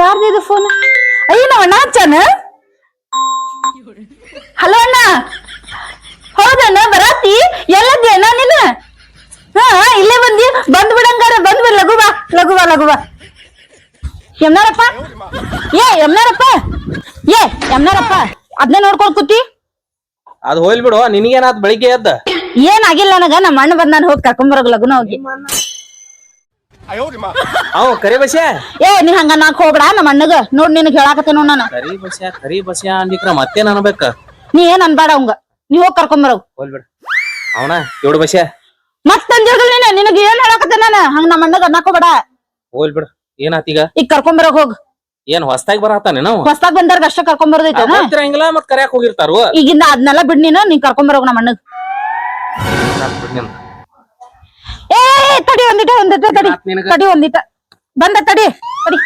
ಯಾರ್ದು ಇದು ಫೋನ್ ಅಯ್ಯ ನಾವ್ ಅಣ್ಣ ಹಚ್ಚಾನ ಹಲೋ ಅಣ್ಣ. ಹೌದಣ್ಣ ಬರಾತಿ? ಎಲ್ಲದ್ದಿ ಅಣ್ಣ ನೀನು? ಹಾ ಇಲ್ಲೇ ಬಂದಿ. ಬಂದ್ ಬಿಡಂಗಾರ ಬಂದ್ ಬಿಡ್ ಲಘು ಬಾ ಲಘು ಬಾ ಲಘು ಬಾ. ಯಮ್ನಾರಪ್ಪ? ಏ ಯಮ್ನಾರಪ್ಪ? ಏ ಯಮ್ನಾರಪ್ಪ ಅದ್ನೇ ನೋಡ್ಕೊಂಡ್ ಕೂತಿ. ಅದ್ ಹೋಯ್ಲ್ ಬಿಡು ನಿನಗೇನಾತ್ ಬೆಳಿಗ್ಗೆ ಎದ್ದ? ಏನಾಗಿಲ್ಲ ನನಗ ನಮ್ಮ ಅಣ್ಣ ಬಂದಾನ ಹೋಗಿ ಕರ್ಕೊಂಬರೋಗ್ ಲಘುನ ಹೋಗಿ. ಅವ್ ಕರಿ ಬಸ್ಯಾ? ಏ ನೀ ಹಂಗ ನಾಕ್ ಹೋಗ್ಬೇಡ ನಮ್ಮ ಅಣ್ಣಗ. ನೋಡ್ ನಿನಗ್ ನೋಡ್ ನಾನು. ಕರಿ ಬಸ್ಯಾ ಕರಿ ಬಸ್ಯಾ ಅಂದಿಕ್ರ ಮತ್ತೇನ್ ಅನ್ಬೇಕ? ನೀ ಏನ್ ಅನ್ಬೇಡ ಅವಂಗ. ನೀ ಹೋಗಿ ಕರ್ಕೊಂಬರವ್ ಹೋಲ್ಬೇಡ ಅವನ ಇವ್ಡು ಬಸ್ಯಾ? ಮತ್ತಂದಿರ್ಗಲ್ ನೀನ ನಿನಗ್ ಏನ್ ಹೇಳಾಕತ್ತೆ ನಾನು? ಹಂಗ ನಮ್ಮ ಅಣ್ಣಗ ಅನ್ನಕೋಬೇಡ ಹೋಲ್ಬೇಡ ಹೋಲ್ ಬಿಡ. ಏನಾತೀಗ ಈಗ? ಕರ್ಕೊಂಬರೋಗ್ ಹೋಗ್. ಏನ್ ಹೊಸ್ತಾಗಿ ಬರತ್ತಾನೆ ನಾವು? ಹೊಸ್ದಾಗ್ ಬಂದವ್ರಿಗೆ ಅಷ್ಟೇ ಕರ್ಕೊಂಬರೋದೈತೇನ ಗೊತ್ತಿರಂಗಿಲ್ಲ ಮತ್ ಕರ್ಯಾಕ್ ಹೋಗಿರ್ತಾರು ಈಗಿಂದ ಅದ್ನೆಲ್ಲ ಬಿಡ್ ನೀನು ನೀ ಕರ್ಕೊಂಬರೋಗ ನಮ್ಮ ಅಣ್ಣಗ್. ಏ ತಡಿ ಒಂದಿಟ ಒಂದಿಟ ತಡಿ. ತಡಿ ಒಂದಿಟ. ಬಂದ ತಡಿ. ತಡಿ.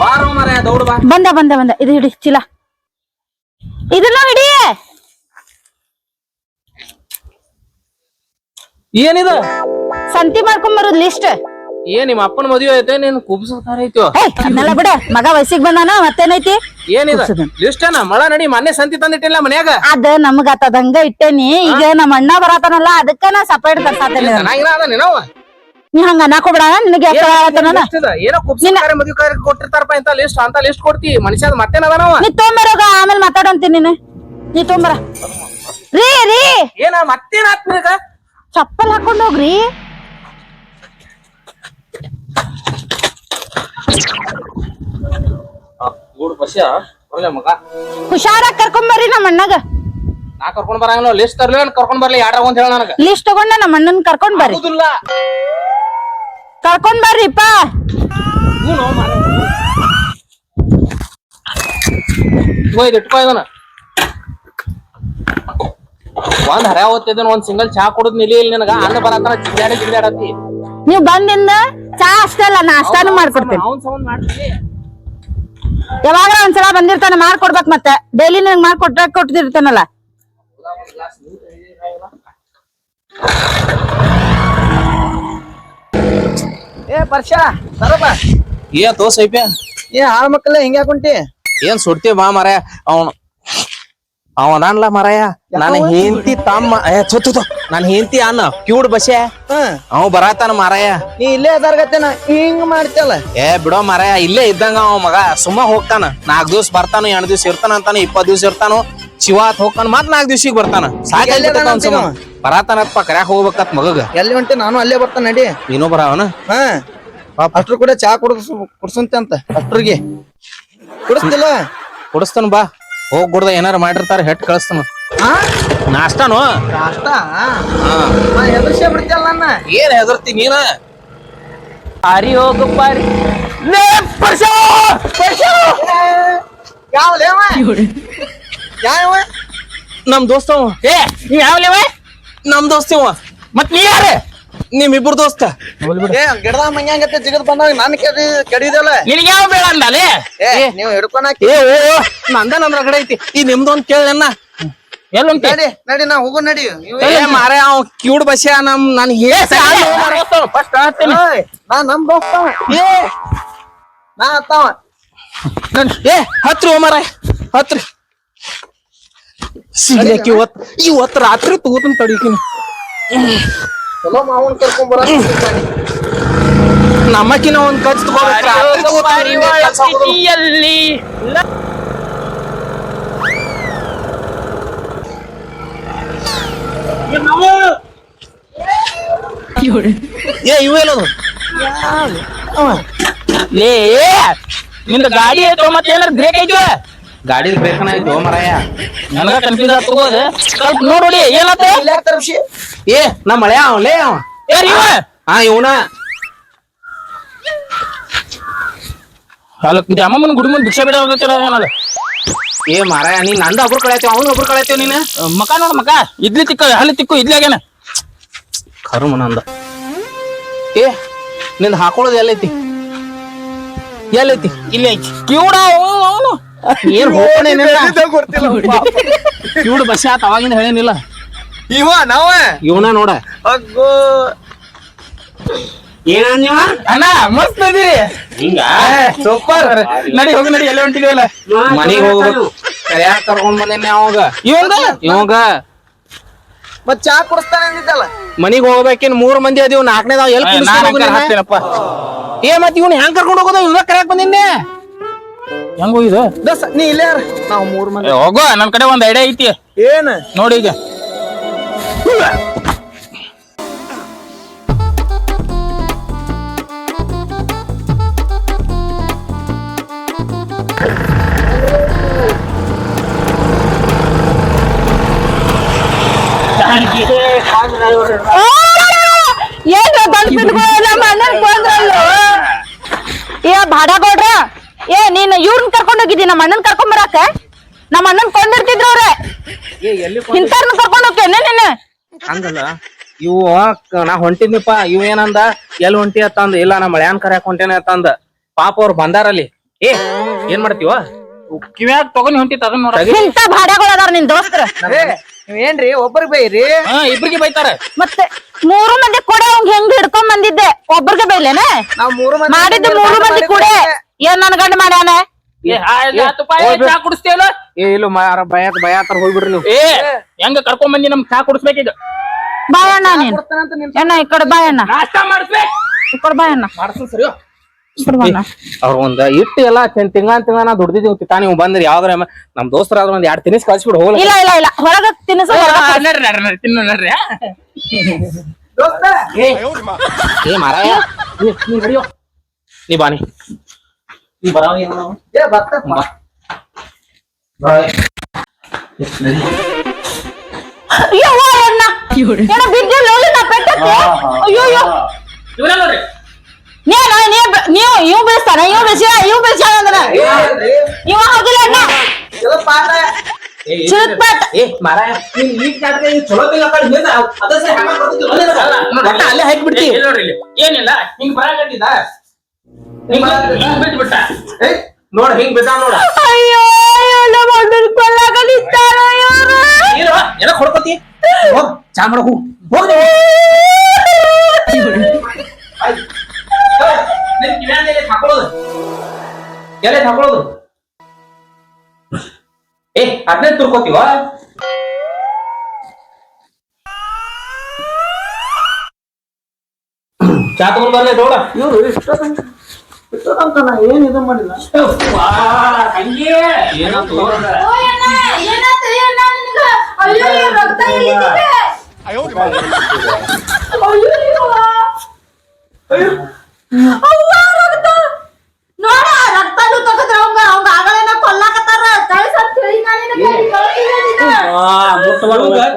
ಬಾರೋ ಮಾರಾಯ ದೌಡ್ ಬಾ. ಬಂದ ಬಂದ ಬಂದ. ಇದು ಹಿಡಿ ಚೀಲ. ಇದನ್ನ ಹಿಡಿ. ಏನಿದು? ಸಂತಿ ಮಾಡ್ಕೊಂಡ್ ಬರೋದ್ ಲಿಸ್ಟ್ ಏನ್ ನಿಮ್ಮ ಅಪ್ಪನ ಮದುವೆ ಐತೆ ನೀನ್ ಕುಬ್ಸಕಾರ ಐತೋ? ಅದನ್ನೆಲ್ಲ ಬಿಡ. ಮಗ ವಯಸ್ಸಿಗೆ ಬಂದಾನ ಮತ್ತೇನೈತಿ? ಏನಿದ? ಕುಬ್ಸೋದನ್. ಲಿಸ್ಟನ ಮಳ ನಡಿ ಮೊನ್ನೆ ಸಂತಿ ತಂದಿಟ್ಟಿಲ್ಲ ಮನ್ಯಾಗ? ಅದ ನಮಗ ಆತದಂಗ ಇಟ್ಟೇನಿ. ಈಗ ನಮ್ಮ ಅಣ್ಣ ಬರತಾನಲ್ಲ ಅದಕ್ಕ ನಾ ಸಪರೇಟ್ ತರ್ಸಾತೇನಿ ಚೆನ್ನಾಗಿಲ್ಲ ಅದ ನೀನವ? ನೀ ಹಂಗ ಅನ್ನಕೋಬೇಡ ನಿನಗೆ ಯಾಕೆ ಹೇಳತ್ತಾನ ಲಿಸ್ಟ್ ಏನೋ ಕುಬ್ಸಕಾರ ಮದುವೆ ಕಾರ್ಯ ಕೊಟ್ಟಿರ್ತಾರಪ್ಪ ಅಂತ ಲಿಸ್ಟ್ ಅಂತ ಲಿಸ್ಟ್ ಕೊಡ್ತಿ. ಮನುಷ್ಯ ಮತ್ತೇನದ ನಾವ ನೀ ತೊಂಬರೋಗ ಆಮೇಲೆ ಮಾತಾಡಂತೀನಿ ನೀನು. ನೀ ತೊಂಬರ. ರೀ ರೀ. ಏನ ಮತ್ತೇನ್ ಆತ್ಮೀಗ? ಚಪ್ಪಲ್ ಹಾಕೊಂಡ್ ಹೋಗ್ರಿ. ಗೂಡ್ ಬಸ್ಯ? ಬರ್ಲೆ ಮಗ. ಹುಷಾರಾಗಿ ಕರ್ಕೊಂಡ್ ಬರ್ರಿ ನಮ್ಮ ಅಣ್ಣಗ. ನಾ ಕರ್ಕೊಂಡ್ ಬರಂಗಿಲ್ಲ ಲಿಸ್ಟ್ ತರ್ಲಿ ಕರ್ಕೊಂಡ್ ಬರ್ಲಿ ಯಾರ ಅಂತ ಹೇಳ ನನಗ. ಲಿಸ್ಟ್ ತಗೊಂಡ ನಮ್ಮ ಅಣ್ಣನ್ ಕರ್ಕೊಂಡ್ ಬರ್ರಿ. ಪಾ ಕರ್ಕೊಂಡ್ ಬರ್ರಿಪ್ಪ. ಹೋಯ್ದು ಇಟ್ಕೋ ಇದನ್ನ. ಒಂದ್ ಹರ್ಯಾ ಓದ್ತಿದ್ದನ್ ಒಂದ್ ಸಿಂಗಲ್ ಚಾ ಕುಡುದ್ ನಿಲಿ ಇಲ್ಲಿ ನಿನಗ. ಅನ್ನ ಬರತ್ತಿ ಜಿಗ್ಯಾಡಿ ಜಿಗ್ಯಾಡತ್ತಿ ನೀವ್ ಬಂದಿಂದ ಚಾ ಅಷ್ಟೇ ಅಲ್ಲ ನಾಷ್ಟಾನು ಮಾಡ್ಕೊಡ್ತೇನೆ. ಯಾವಾಗ ಒಂದ್ಸಲ ಬಂದಿರ್ತಾನೆ ಮಾಡ್ಕೊಡ್ಬೇಕು ಮತ್ತೆ. ಡೈಲಿ ನಂಗೆ ಮಾಡ್ಕೊಟ್ರೆ ಕೊಟ್ಟಿರ್ತಾನಲ್ಲ ಏ ಪರ್ಷ ಬರಬ ಏ ತೋ ಸೈಪ್ಯ ಏ ಮಕ್ಕಳ ಏನ್ ಸುಡ್ತಿ ಬಾ ಮರ ಅವನು ಅವನಲ್ಲ ಮರಾಯ? ನನ್ನ ಹೆಂಡತಿ ತಮ್ಮ ಅಯ್ಯ ತು ತು ತು. ನನ್ನ ಹೆಂಡತಿ ಅನ್ನ. ಕ್ಯೂಡ್ ಬಸ್ಯಾ? ಹ. ಅವ ಬರತಾನ ಮಾರಾಯ. ನೀ ಇಲ್ಲೇ ಅದಾರ್ಗತ್ತೇನ ಹಿಂಗ್ ಮಾಡ್ತಲ್ಲ ಏ ಬಿಡೋ ಮಾರಾಯ. ಇಲ್ಲೇ ಇದ್ದಂಗ ಅವ ಮಗ. ಸುಮ್ಮ ಹೋಗ್ತಾನ. ನಾಲ್ಕ್ ದಿವ್ಸ ಬರ್ತಾನ ಎರಡು ದಿವ್ಸ ಇರ್ತಾನ ಅಂತಾನ ಇಪ್ಪತ್ ದಿವ್ಸ ಇರ್ತಾನು. ಶಿವಾತ್ ಹೋಗ್ತಾನ ಮತ್ ನಾಲ್ಕ್ ದಿವ್ಸಿಗೆ ಬರ್ತಾನ. ಬರತಾನಪ್ಪ ಕರ್ಯಾಕ್ ಹೋಗ್ಬೇಕತ್ ಮಗಗ. ಎಲ್ಲಿ ಹೊಂಟಿ? ನಾನು ಅಲ್ಲೇ ಬರ್ತಾನ ನಡಿ. ನೀನು ಬರಾವನ ಹಾ. ಅಷ್ಟ್ರ ಕೂಡ ಚಾ ಕುಡ್ಸ ಕುಡ್ಸಂತೆ ಅಂತ ಅಷ್ಟ್ರಿಗೆ. ಕುಡಿಸ್ತಿಲ್ಲ? ಕುಡಿಸ್ತಾನ ಬಾ. ಹೋಗ್ ಗುಡ್ದ ಏನಾರ ಮಾಡಿರ್ತಾರ ಹೆಟ್ ಕಳಿಸ್ತಾನ. ನಾಷ್ಟಾನು? ನಾಷ್ಟ? ನಾ ಹೆದರ್ಸೇ ಬಿಡ್ತಿಯಲ್ಲ ನನ್ನ ಏನ್ ಹೆದರ್ತಿ ನೀನ? ಅರಿ ಹೋಗು ಪಾರಿ. ಯಾವ ಲೇವ ಯಾವ ನಮ್ ದೋಸ್ತವ ಏ ನೀವ್ ಯಾವ್ಲೇವ ನಮ್ ದೋಸ್ತಿವ ಮತ್ ನೀ ಯಾರ? ನಿಮ್ ಇಬ್ರು ದೋಸ್ತ ಏ ಗಿಡದ ಮಂಗ್ಯಾಂಗತ್ತೆ ಜಿಗದ್ ಬಂದಾಗ ನಾನ್ ಕೆಡಿ ಕಡಿದಲ್ಲ. ನಿನಗೆ ಯಾವ ಬೇಡ ಅಂದಲೆ? ಏ ನೀವು ಹಿಡ್ಕೊಳಕ್ ಏ ಓ ನಂದ ನಂದ್ರ ಕಡೆ ಐತಿ? ಈ ನಿಮ್ದೊಂದ್ ಕೇಳಣ್ಣ ಎಲ್ಲುಂಟಿ ನಡಿ ನಡಿ ನಾ ಹೋಗು ನಡಿ. ಇವ್ ಏ ಮಾರೇ ಅವ್ ಕ್ಯೂಡ್ ಬಸ್ಯ ನಮ್ ನನ್ ಫಸ್ಟ್ ಹೇಳ್ತೀನಿ ಏಯ್, ನಾ ನಮ್ ದೋಸ್ತ ಅವ. ಏ. ನಾ ಅತ್ತವ ಏ ಹತ್ರಿ ಓ ಮಾರ. ಹತ್ರಿ. ಸಿಗ್ಲಿಕ್ಕೆ ಇವತ್ ಇವತ್ ರಾತ್ರಿ ತೂತನ್ ತಡಿತೀನಿ. ಚಲೋ ಮಾವನ್ ಕರ್ಕೊಂಡ್ ಬರ ನಮಕಿನ ಒಂದ್ ಕಚ್. ಏ ಲೇ ನಿಂದ ಗಾಡಿ ಐತೋ ಮತ್ತೆ ಏನಾರ ಬ್ರೇಕ್ ಐತೋ? ಗಾಡಿ ಬೇಕನ ಆಯ್ತು ಮರಾಯ. ನನಗ ಕನ್ಫ್ಯೂಸ್ ಆಗ್ತದ ಸ್ವಲ್ಪ ನೋಡೋಡಿ ಏನತ್ತ? ಏ ನಮ್ ಮಳೆ ಅವ ಲೇ ಅವ. ಏ ಆ ಹಾ ಇವನ. ಅಲ್ಲ ಇದು ಅಮ್ಮಮ್ಮನ ಗುಡಿ ಮುಂದೆ ಭಿಕ್ಷೆ ಬಿಡ ಏನಲ್ಲ ಏ ಮಾರಾಯ ನೀನ್ ನಂದ ಒಬ್ರು ಕಳೆಯತ್ತೀವ ಅವ್ನ ಒಬ್ರು ಕಳೆಯತ್ತೀವ ನೀನ? ಮಕ ನೋಡ ಮಕ. ಇಡ್ಲಿ ತಿಕ್ಕ ಹಲ್ಲಿ ತಿಕ್ಕು ಇದ್ಲಾಗೇನ ಮನಂದ ನಂದ. ಏ ನಿಂದ ಹಾಕೊಳ್ಳೋದು ಎಲ್ಲೈತಿ? ಎಲ್ಲೈತಿ? ಇಲ್ಲಿ ಐತಿ. ಓ ಅವನು. ಏನ್ ಗೊತ್ತಿಲ್ಲ ಕಿವುಡ ಬಸ್ ಆತ ಅವಾಗಿಂದ ಹೇಳೇನಿಲ್ಲ. ಇವ ನಾವ? ಇವನ ನೋಡ. ಅಗ್ಗೋ. ಏನ ನೀವ? ಅಣ್ಣ ಮಸ್ತ್ ಅದೀರಿ ಹಿಂಗ? ಸೂಪರ್. ನಡಿ ಹೋಗಿ ನಡಿ ಎಲ್ಲ ಹೊಂಟಿದ್ವಲ್ಲ? ಮನಿಗ್ ಹೋಗ್ಬೇಕು. ಕರ್ಯಾಕ್ ಕರ್ಕೊಂಡ್ ಬಂದೇನೆ ಅವಾಗ? ಇವಂಗ? ಇವಂಗ. ಮತ್ ಚಾ ಕುಡಿಸ್ತಾನೆ ಅಂದಿದ್ದಲ್ಲ? ಮನಿಗ್ ಹೋಗ್ಬೇಕಿನ್ ಮೂರ್ ಮಂದಿ ಅದೀವ್ ನಾಲ್ಕನೇದಾವ್ ಎಲ್ಲಿ ಕುಡಿಸ್ತಾನ ಏ ಮತ್ ಇವ್ನ ಹೆಂಗ್ ಕರ್ಕೊಂಡ್ ಹೋಗೋದ? ಇವ್ನ ಕರ್ಯಾಕ್ ಬಂದಿನ್ನೆ ಹೆಂಗ್ ಹೋಗಿದ ದೋಸ್ತ ನೀ ಇಲ್ಲೇ ಯಾರ? ನಾವ್ ಮೂರ್ ಮಂದಿ. ಹೋಗೋ ನನ್ ಕಡೆ ಒಂದ್ ಐಡಿಯಾ ಐತಿ. ಏನ್? ನೋಡಿ ಈಗ. ಏನ್ ಬಂದ್ ಬಿಟ್ಕೊಳ್ಳೋ ನಮ್ಮ ಅಣ್ಣನ್ ಕೊಂದ್ರಲ್ಲೋ ಏ ಬಾಡ ಗೌಡ್ರ ಏ ನೀನ್ ಇವ್ರನ್ ಕರ್ಕೊಂಡ್ ಹೋಗಿದ್ದಿ ನಮ್ಮ ಅಣ್ಣನ್ ಕರ್ಕೊಂಡ್ ಬರಾಕ? ನಮ್ಮ ಅಣ್ಣನ್ ಕೊಂದಿರ್ತಿದ್ರು ಅವ್ರೆ. ಇಂಥವ್ರನ್ನ ಕರ್ಕೊಂಡ್ ಹೋಗ್ತೇನೆ ನೀನು ಹಂಗಲ್ಲ. ಇವು ಕ- ನಾ ಹೊಂಟಿದ್ನಿಪ್ಪ ಇವ್ ಏನಂದ? ಎಲ್ ಹೊಂಟಿ ಅತ್ತಂದ? ಇಲ್ಲ ನಾ ಮಳ್ಯಾನ್ ಕರ್ಯಾಕ್ ಹೊಂಟೇನೆ ಅತ್ತಂದ. ಪಾಪ ಅವ್ರು ಬಂದಾರಲ್ಲಿ. ಏ ಏನ್ ಮಾಡ್ತೀವ? ಕಿವ್ಯಾಗ ತಗೊಂಡ್ ಹೊಂಟಿ ಅದನ್ನ ನೋಡ ಇಂಥ ಬಾಡಗಳು ಅದಾರ ನಿನ್ ದೋಸ್ತರ. ಏನ್ರಿ ಒಬ್ಬರಿಗೆ ಬೈರಿ ಹಾ ಇಬ್ರಿಗೆ ಬೈತಾರ. ಮತ್ತೆ ಮೂರು ಮಂದಿ ಕೂಡ ಅವ್ನ್ ಹೆಂಗ್ ಹಿಡ್ಕೊಂಡ್ ಬಂದಿದ್ದೆ? ಒಬ್ರಿಗೆ ಬೈಲೇನ? ನಾವ್ ಮೂರು ಮಂದಿ ಮಾಡಿದ್ದು ಮೂರು ಮಂದಿ ಕೂಡ. ಏನ್ ನನ್ ಗಂಡ ಮಾಡ್ಯಾನ? ಚಾ ಕುಡಿಸ್ತೇವಲ್ಲ ಏ ಇಲ್ಲ ಮಾರ ಬಯಾಕ್ ಬಯಾತಾರ ಹೋಗ್ಬಿಡ್ರಿ ನೀವು. ಏ ಹೆಂಗ ಕರ್ಕೊಂಡ್ ಬಂದಿ ನಮ್ ಚಾ ಕುಡಿಸ್ಬೇಕೀಗ ಬಾಯಣ್ಣ ನೀನ್. ಅಣ್ಣ ಈ ಕಡೆ ಬಾಯಣ್ಣ ನಾಷ್ಟಾ ಮಾಡಿಸ್ಬೇಕು ಈ ಕಡೆ ಬಾಯಣ್ಣ ಮಾಡ್ಸು ಸರಿ ಅವ್ರ ಒಂದ್ ಇಟ್ಟು ಎಲ್ಲ ತಿಂಗಳ ತಿಂಗಳ ನಾ ದುಡ್ದಿದ್ದೀವಿ ತಾ ನೀವು ಬಂದ್ರಿ. ಯಾವ್ದಾರ ನಮ್ ದೋಸ್ತರ ಆದ್ರ ಒಂದ್ ಎರಡ್ ತಿನಿಸ್ ಕಳ್ಸಿಬಿಡು ಹೋಗ್ಲಿ ಇಲ್ಲ ಇಲ್ಲ ಇಲ್ಲ. ಹೊರಗ ತಿನ್ನಿಸ ನಡ್ರಿ ನಡ್ರಿ ನಡ್ರಿ ತಿನ್ನು ನಡ್ರಿ ಏ ಮಾರಾಯ. ನೀ ನೀ ನಡಿಯೋ ನೀ. ಅಯ್ಯೋ ಅಣ್ಣ ಏನ ಬಿದ್ದಿಲ್ಲ ನೋಡಿ ನಾ ಪೆಟ್ಟಕ್ಕೆ ಅಯ್ಯೋ ಅಯ್ಯೋ ಇವನೇ ನೋಡ್ರಿ ನೀ ನಾ ನೀವು ಇವ್ ಬೀಳ್ತಾನ ಇವ್ ಬೀಳ್ಸ ಇವ್ ಬೀಳ್ಸ ಅಂದ್ರ ಇವ ಹೋಗಿಲ್ಲ ಅಣ್ಣ ಎಲ್ಲ ಪಾಠ ಚಿರುತ್ಪಾಟ್ ಏ ಮಾರಾಯ ನೀನ್ ಈ ಈ ಚಲೋ ತಿಂಗಳ ಕಡೆ ಹಿಂದ ಅದ ಸೇ ಹಣ ಬರ್ತಿತ್ತು ಅಲ್ಲೇ ಹಾಕಿ ಬಿಡ್ತಿ ಏನಿಲ್ಲ ಹಿಂಗ್ ಬರಾಕತ್ತಿದ ಹಿಂಗ್ ಹಿಂಗ್ ಬಿಟ್ಟು ಬಿಟ್ಟ ಏ ನೋಡ್ ಹಿಂಗ್ ಬಿಟ್ಟ ನೋಡ. ಅಯ್ಯೋ ನಮ್ಮ ಅಣ್ಣನ ಎಲ್ಲ ಕೊಡ್ಕೊತಿ. ಹೋಗ್ ಚಾ ಮಾಡಕ್. ಹೋಗ್ ಹೋಗ್ ಎಲೆ ಹಾಕೊಳ್ಳೋದು ಏ ಅದನ್ನೇ ತುರ್ಕೋತೀವ? ಚಾ ತಗೊಂಡ್ ಬರ್ಲೇ ನೋಡ ಇವ್ರು ಇಷ್ಟೊತ್ತಂಕ ಇಷ್ಟೊತ್ತಂಕ ನಾ ಏನ್ ಇದು ಮಾಡಿಲ್ಲ ಹಂಗೆ. ಏನಾಯ್ತು ನೋಡ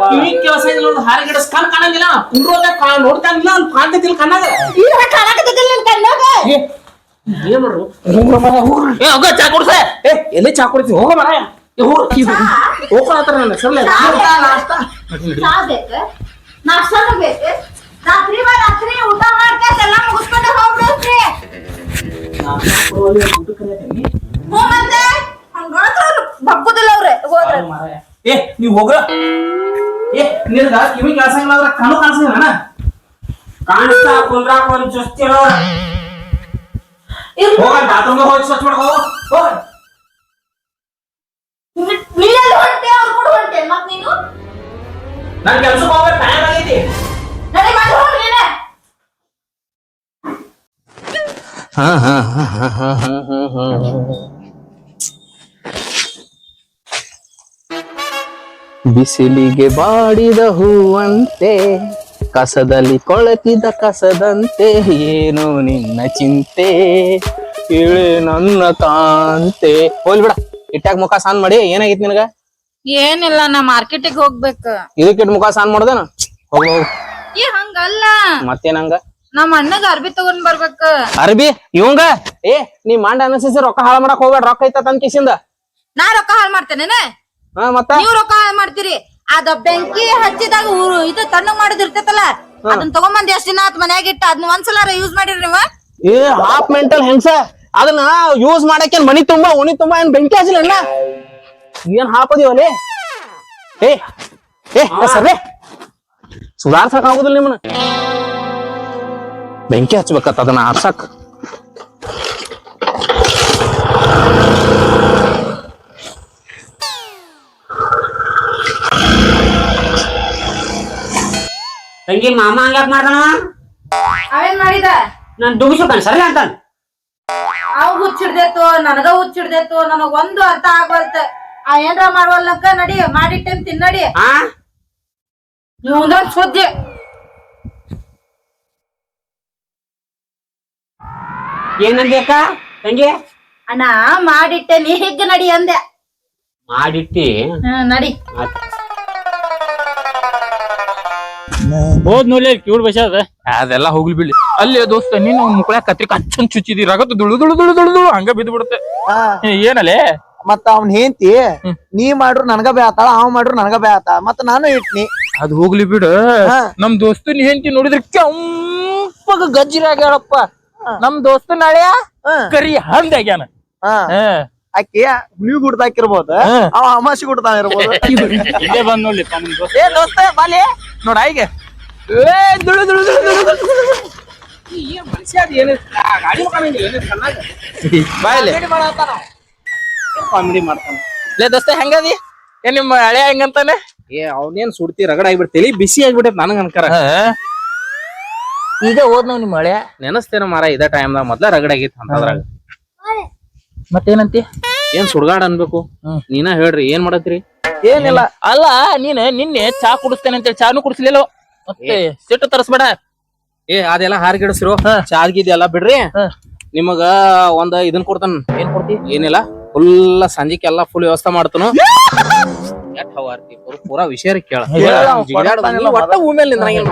ಕಿವಿ ಕೆಲಸ ಇಲ್ಲ ಹಾರಿ ಹಾರಿಗಿಡಸ್ ಕಣ್ ಕಾಣಂಗಿಲ್ಲ. ಕುಂಡ್ರೋದ ನೋಡ್ತಾನಿಲ್ಲ ಅವ್ನು ಕಾಣ್ತೈತಿಲ್ಲ ಕಣ್ಣಾಗ. ಈಗ ಕಾಣಕತ್ತಿದ್ದಿಲ್ಲ ನಿನ್ ಕಣ್ಣಾಗ? ಏನ್ ಮಾಡ್ರು ಏ ಹೋಗ ಚಾ ಕುಡ್ಸ? ಏ ಎಲ್ಲಿ ಚಾ ಕೊಡ್ತೀವಿ? ಹೋಗ ಮರ ಹೋಗ್ಕೊಳತ್ತಾರ ನನ್ನ ಬೇಕು? ನಾಷ್ಟಾನು ಬೇಕು. ರಾತ್ರಿ ಬಾ ರಾತ್ರಿ ಊಟ ಮಾಡ್ಕೊಂಡು ಎಲ್ಲ ಮುಗಿಸ್ಕೊಂಡು ಹೋಗ್ಬಿಡ್ರಿ ಹ್ಞೂ ಮತ್ತೆ? ಹಂಗಾದ್ರೆ ಅವ್ರು. ಬಗ್ಗುದಿಲ್ಲ ಅವ್ರೆ. ಹೋದ್ರೆ ಏ ನೀವ್ ಹೋಗ ಏ ನಿನಗ ಕಿವಿ ಕೇಳ್ಸಂಗಿಲ್ಲ ಅದ್ರ ಕಣ್ಣು ಕಾಣಿಸಂಗಿಲ್ಲ ಕಾಣಿಸ್ತಾ ಕುಂದ್ರಾಕ ಒಂದ್ ಚುಸ್ತಿ ಹೋಗ ಬಾತ್ರೂಮ್ ಹೋಗಿ ಸ್ವಚ್ಛ ಮಾಡ್ಕೋ ಹೋಗ ನೀನೆಲ್ಲ ಹೊಂಟೆ ಅವ್ರು ಕೂಡ ಹೊಂಟೆ ಮತ್ ನೀನು ನನ್ ಕೆಲ್ಸಕ್ಕೆ ಹೋಗ್ಬೇಕು ಟೈಮ್ ಆಗೈತಿ ನಡಿ ಮಾಡಿ ಹೋಗಿ ನೀನೆ ಬಿಸಿಲಿಗೆ ಬಾಡಿದ ಹೂವಂತೆ ಕಸದಲ್ಲಿ ಕೊಳತಿದ ಕಸದಂತೆ ಏನು ನಿನ್ನ ಚಿಂತೆ? ಇಳೆ ನನ್ನ ಕಾಂತೆ. ಹೋಲ್ ಬಿಡ ಇಟ್ಟಾಗ ಮುಖ ಸಾನ್ ಮಾಡಿ ಏನಾಗಿತ್ತು ನಿನಗ? ಏನಿಲ್ಲ ನಾ ಮಾರ್ಕೆಟಿಗೆ ಹೋಗ್ಬೇಕ. ಇದಕ್ಕೆ ಮುಖ ಸಾನ್ ಮಾಡ್ದೇನ? ಹೋಗ್ ಹೋಗ್. ಹಂಗಲ್ಲ. ಮತ್ತೇನಂಗ? ನಮ್ಮ ಅಣ್ಣಗ ಅರ್ಬಿ ತಗೊಂಡ್ ಬರ್ಬೇಕ. ಅರ್ಬಿ? ಇವಂಗ? ಏ ನೀ ಮಾಂಡ ಅನಸಿಸಿ ರೊಕ್ಕ ಹಾಳು ಮಾಡಕ್ ಹೋಗ್ಬೇಡ ರೊಕ್ಕ ಐತ ತನ್ ಕಿಸಿಂದ. ನಾ ರೊಕ್ಕ ಹಾಳ್ ಮಾಡ್ತೇನೆ ಹಾ ಮತ್ತ? ನೀವ್ ರೊಕ್ಕ ಹಾಳ್ ಮಾಡ್ತೀರಿ. ಅದ ಬೆಂಕಿ ಹಚ್ಚಿದಾಗ ಊರು ಇದು ತಣ್ಣಗ್ ಮಾಡಿದಿರ್ತೈತಲ್ಲ ಅದನ್ನ ತಗೊಂಬಂದ್ ಎಷ್ಟ್ ದಿನ ಆತ್ ಮನ್ಯಾಗ ಇಟ್ಟ ಅದನ್ನ ಒಂದ್ಸಲ ಯೂಸ್ ಮಾಡಿರಿ ನೀವ? ಏ ಹಾಫ್ ಮೆಂಟಲ್ ಹೆಂಗ್ಸ? ಅದನ್ನ ಯೂಸ್ ಮಾಡಕ್ಕೆ ಮನಿ ತುಂಬಾ ಉಣಿ ತುಂಬಾ ಏನ್ ಬೆಂಕಿ ಅಣ್ಣ ಏನ್ ಹಾಕೋದಿವಲ್ಲಿ ಏ ಏ ಸರ್ರೆ ಸುಧಾರ್ಸಕ್ ಆಗುದಿಲ್ಲ ನಿಮ್ಮನ್ನ. ಬೆಂಕಿ ಹಚ್ಬೇಕತ್ತ ಅದನ್ನ ಆರ್ಸಕ್. ತಂಗಿ ಮಾಮ ಹಂಗ್ಯಾಕ್ ಮಾಡ್ತಾನವ ಅವೇನ್ ಮಾಡಿದ? ನಾನ್ ದುಗಿಸ್ಬೇಕನ್ ಸರಿ ಅಂತ ಅವ್ ಹುಚ್ಚಿಡ್ದೇತು ನನಗ ಹುಚ್ಚಿಡ್ದೇತು ನನಗ ಒಂದು ಅರ್ಥ ಆಗ್ಬಲ್ತ ಆ ಏನ್ರ ಮಾಡ್ವಲ್ಲಕ್ಕ ನಡಿ ಮಾಡಿಟ್ಟೇನ್ ತಿನ್ನಡಿ ಹಾ ಇವಂದೊಂದ್ ಸುದ್ದಿ. ಏನಂದ್ಯಾಕ ತಂಗಿ? ಅಣ್ಣ ಮಾಡಿಟ್ಟೇನಿ ಹಿಗ್ ನಡಿ ಅಂದೆ. ಮಾಡಿಟ್ಟಿ? ನಡಿ. ಹೋದ್ ನೋಡ್ಲಿ ಕ್ಯೂಡ್ ಬಸ ಅದ. ಅದೆಲ್ಲ ಹೋಗ್ಲಿ ಬಿಡಿ ಅಲ್ಲಿ ದೋಸ್ತ ನೀನು ಮುಕ್ಳ ಕತ್ರಿ ಕಚ್ಚನ್ ಚುಚ್ಚಿದಿ ರಗತ್ ದುಳು ದುಳು ದುಳು ದುಳು ದುಳು ಹಂಗ ಬಿದ್ದು ಬಿಡುತ್ತೆ ಏನಲೆ? ಮತ್ತ ಅವ್ನ ಹೆಂತಿ ನೀ ಮಾಡ್ರು ನನಗ ಬೇ ಆತಾಳ ಅವ್ ಮಾಡ್ರು ನನಗ ಬೇ ಆತ ಮತ್ತ ನಾನು ಇಟ್ನಿ. ಅದ್ ಹೋಗ್ಲಿ ಬಿಡು. ನಮ್ ದೋಸ್ತ ನೀ ಹೆಂಡತಿ ನೋಡಿದ್ರೆ ಕೆಂಪಗ ಗಜ್ಜಿರಾಗ್ಯಾಳಪ್ಪ ನಮ್ ದೋಸ್ತ ನಾಳೆ. ಕರಿ ಹಂದ ಆಗ್ಯಾನ. ಹಾ. ಹಾ. ಆಕಿ ಹುಲಿ ಗುಡ್ದಾಕಿರ್ಬೋದ. ಅವ ಅಮಾಸಿ ಗುಡ್ದಾಗಿರ್ಬೋದು ಇಲ್ಲೇ ಬಂದ್ ನೋಡ್ಲಿ ದೋಸ್ತ. ಏ ದೋಸ್ತ ಬಾಲಿ. ನೋಡ ಈಗ ಏ ದುಳು ದುಳು ದುಳು ದುಳು ದುಳು ದುಳು ದುಳು. ಈ ಏನ್ ಮನುಷ್ಯ ಅದ್? ಏನ್ ಆ ಗಾಡಿ ಮುಖಾಂತರ ಏನ್ ಸಣ್ಣಾಗ ಬಾಯ್ಲೆ ಕಾಮಿಡಿ ಮಾಡ್ತಾನ? ಲೇ ದೋಸ್ತ ಹೆಂಗದಿ ಏ ನಿಮ್ಮ ಹಳೆ ಹೆಂಗಂತಾನೆ ಏ ಅವನೇನ್ ಸುಡ್ತಿ ರಗಡ ಆಗ್ಬಿಡ್ತೇಲಿ ಬಿಸಿ ಆಗ್ಬಿಟ್ಟೈತ್ ನನಗ ಅನ್ಕರ. ಈಗ ಹೋದ್ನವ್ ನಿಮ್ ನಿಮ್ಮ ಹಳೆ? ನೆನಸ್ತೇನ ಮಾರ ಇದ ಟೈಮ್ದಾಗ ಮೊದ್ಲ ರಗಡ ಆಗೈತಿ ಅಂತದ್ರಾಗ ಮತ್ತೇನಂತಿ? ಏನ್ ಸುಡ್ಗಾಡ್ ಅನ್ಬೇಕು? ನೀನ ಹೇಳ್ರಿ ಏನ್ ಮಾಡತ್ರಿ ಏನಿಲ್ಲ. ಅಲ್ಲ ನೀನ್ ನಿನ್ನೆ ಚಾ ಕುಡಿಸ್ತೇನೆ ಅಂತೇಳಿ ಚಾನು ಕುಡಿಸ್ಲಿಲ್ಲ? ಮತ್ತೆ ಸಿಟ್ಟು ತರಿಸ್ಬೇಡ. ಏ ಅದೆಲ್ಲ ಹಾರ್ಗಿಡಸ್ರು. ಚಾರ್ಜ್ ಎಲ್ಲ ಬಿಡ್ರಿ. ನಿಮಗ ಒಂದ್ ಇದನ್ ಕೊಡ್ತಾನ. ಏನ್ ಕೊಡ್ತಿ? ಏನಿಲ್ಲ. ಫುಲ್ ಸಂಜಿಕೆಲ್ಲ ಫುಲ್ ವ್ಯವಸ್ಥೆ ಮಾಡ್ತಾನು. ಪೂರ- ವಿಷಯ ಕೇಳ. ಒಟ್ಟ ನಿಂದ್ರಂಗಿಲ್ಲ.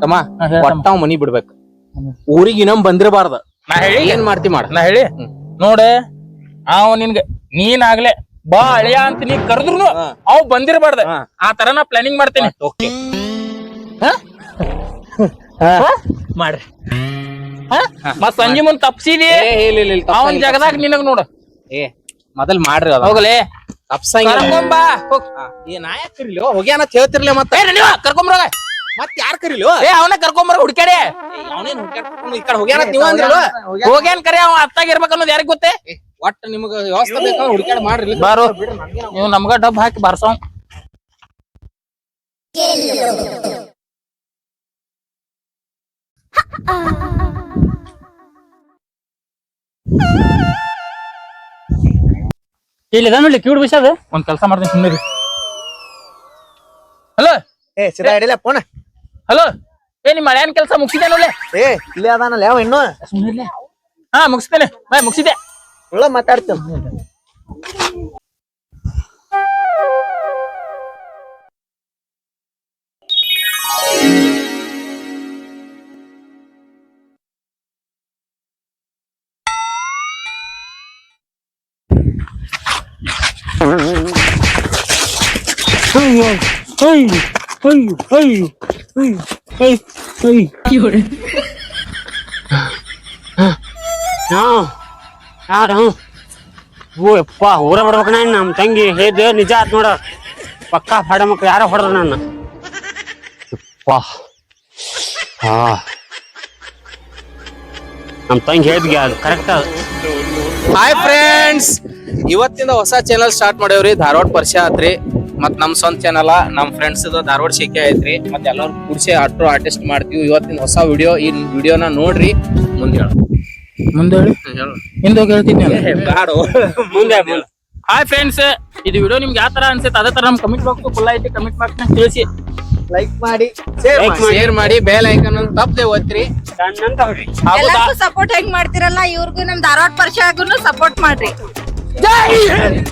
ತಮ್ಮ ಅವ್ ಮನಿ ಬಿಡ್ಬೇಕು. ಊರಿಗೆ ಇನ್ನೊಮ್ ಬಂದಿರಬಾರ್ದ. ನಾ ಹೇಳಿ. ಏನ್ ಮಾಡ್ತಿ ಮಾಡ. ನಾ ಹೇಳಿ. ನೋಡ ಅವ ನಿನ್ಗ ನೀನಾಗ್ಲೆ ಬಾ ಅಳಿಯ ಅಂತ ನೀ ಕರೆದ್ರು ಹಾ. ಅವ್ ಬಂದಿರಬಾರ್ದ. ಹಾ. ಆ ತರ ನಾ ಪ್ಲಾನಿಂಗ್ ಮಾಡ್ತೇನೆ ಓಕೆ ಮಾಡ್ರಿ. ಮತ್ ಸಂಜೆ ಮುಂದ್ ತಪ್ಸಿದಿ? ಅವನ್ ಜಗದಾಗ ನಿನಗ್ ನೋಡ. ಏ ಮೊದಲ್ ಮಾಡ್ರಿ ಅದ. ಹೋಗಲೇ. ಕರ್ಕೊಂಬಾ ಏ ನಾ ಯಾಕೆ ಕರಿಲಿ? ಹೋಗ್ಯಾನ ಅಂತ ಹೇಳ್ತಿರ್ಲಿ ಮತ್ತೆ? ಏ ನೀವು ಕರ್ಕೊಂಬರೋಗ ಮತ್ ಯಾರ್ ಕರಿಲಿ? ಏ ಅವನ ಕರ್ಕೊಂಬರ ಹುಡ್ಕ್ಯಾಡೆ. ಅವನೇನ್ ಹುಡ್ಕ್ಯಾಡ್ಕೊಂಡು ಈ ಕಡೆ ಹೋಗ್ಯಾನ ಅಂತ ನೀವ್ ಅಂದ್ರಲ್ಲ? ಹೋಗ್ಯಾನ್ ಕರೆ ಅವ ಅತ್ತಾಗ ಇರ್ಬೇಕು ಅನ್ನೋದು ಯಾರಿಗ್ ಗೊತ್ತೇ? ಒಟ್ಟ ನಿಮಗ ವ್ಯವಸ್ಥೆ ಬೇಕಂದ್ರೆ ಹುಡ್ಕ್ಯಾಡ್ ಮಾಡ್ರಿ. ಬಾರೋ. ನೀವು ನಮ್ಗ ಡಬ್ ಹಾಕಿ ಬಾರ್ಸವ್ ಇಲ್ಲಿ ಅದ ನೋಡ್ಲಿ ಕ್ಯೂಡ್ ಬಿಸ ಅದ? ಒಂದ್ ಕೆಲಸ ಮಾಡ್ತೀನಿ ಸುಮ್ಮನೆ ಹಲೋ ಏ ಸಿದಾ ಹಿಡಿಲ ಫೋನ್ ಹಲೋ ಏ ನಿಮ್ಮ ಮಳೆಯನ್ ಕೆಲಸ ಮುಗಿಸಿದೆ ನೋಡ್ಲೆ? ಏ ಇಲ್ಲೇ ಅದಾನಲ್ಲ ಯಾವ ಇನ್ನು ಹಾ ಮುಗಿಸ್ತೇನೆ. ಬಾಯ್ ಮುಗಿಸಿದೆ ಒಳ್ಳೆ ಮಾತಾಡ್ತೇನೆ ಯಾರು ಓ ಯಪ್ಪ ಊರ ಬಿಡ್ಬೇಕು ನಾನು ನಮ್ಮ ತಂಗಿ ಹೇಳಿದ್ದು ನಿಜ ಆತ್ ನೋಡ ಪಕ್ಕಾ ಫಾಡ ಮಕ್ಳು ಯಾರೋ ಹೊಡೆದ್ರು ನನ್ನ ಹಾ ನಮ್ಮ ತಂಗಿ ಹೇಳಿದ್ಗೆ ಅದು ಕರೆಕ್ಟ್ ಅದು ಹಾಯ್ ಫ್ರೆಂಡ್ಸ್ ಇವತ್ತಿಂದ ಹೊಸ ಚಾನಲ್ ಸ್ಟಾರ್ಟ್ ಮಾಡೇವ್ರಿ, ಧಾರವಾಡ ಪರಿಚಯ ಆತ್ರಿ ಮತ್ ನಮ್ ಸ್ವಂತ ಚಾನಲ್ ನಮ್ ಫ್ರೆಂಡ್ಸ್ ಧಾರವಾಡ ಶಿಕೆ ಐತ್ರಿ. ಮತ್ತೆ ಎಲ್ಲರೂ ಕೂಡಿಸಿ ಆಟೋ ಆರ್ಟಿಸ್ಟ್ ಮಾಡ್ತೀವಿ. ಇವತ್ತಿನ ಹೊಸ ವಿಡಿಯೋ ಈ ವಿಡಿಯೋನ ನೋಡ್ರಿ ಮುಂದೆ ಹೇಳು. ಮುಂದೆ ಹೇಳಿ? ಹೇಳು. ಹಿಂದೆ ಹೋಗಿ ಹೇಳ್ತೀನಿ. ಮುಂದೆ ಹಾಯ್ ಫ್ರೆಂಡ್ಸ್ ಇದು ವಿಡಿಯೋ ನಿಮ್ಗೆ ಯಾವ ತರ ಅನ್ಸುತ್ತೆ? ಅದೇ ತರ ನಮ್ ಕಮೆಂಟ್ ಬಾಕ್ಸ್ ಫುಲ್ ಐತಿ. ಕಮೆಂಟ್ ಬಾಕ್ಸ್ ತಿಳಿಸಿ. ಲೈಕ್ ಮಾಡಿ ಶೇರ್ ಮಾಡಿ. ಬೇಲ್ ಐಕನ್ ತಪ್ಪದೆ ಒತ್ತಿರಿ ಸಪೋರ್ಟ್ ಹೆಂಗ್ ಮಾಡ್ತಿರಲ್ಲ ಇವ್ರಿಗೂ ನಮ್ ಧಾರವಾಡ ಪರಿಚಯ ಆಗುನು ಸಪೋರ್ಟ್ ಮಾಡ್ರಿ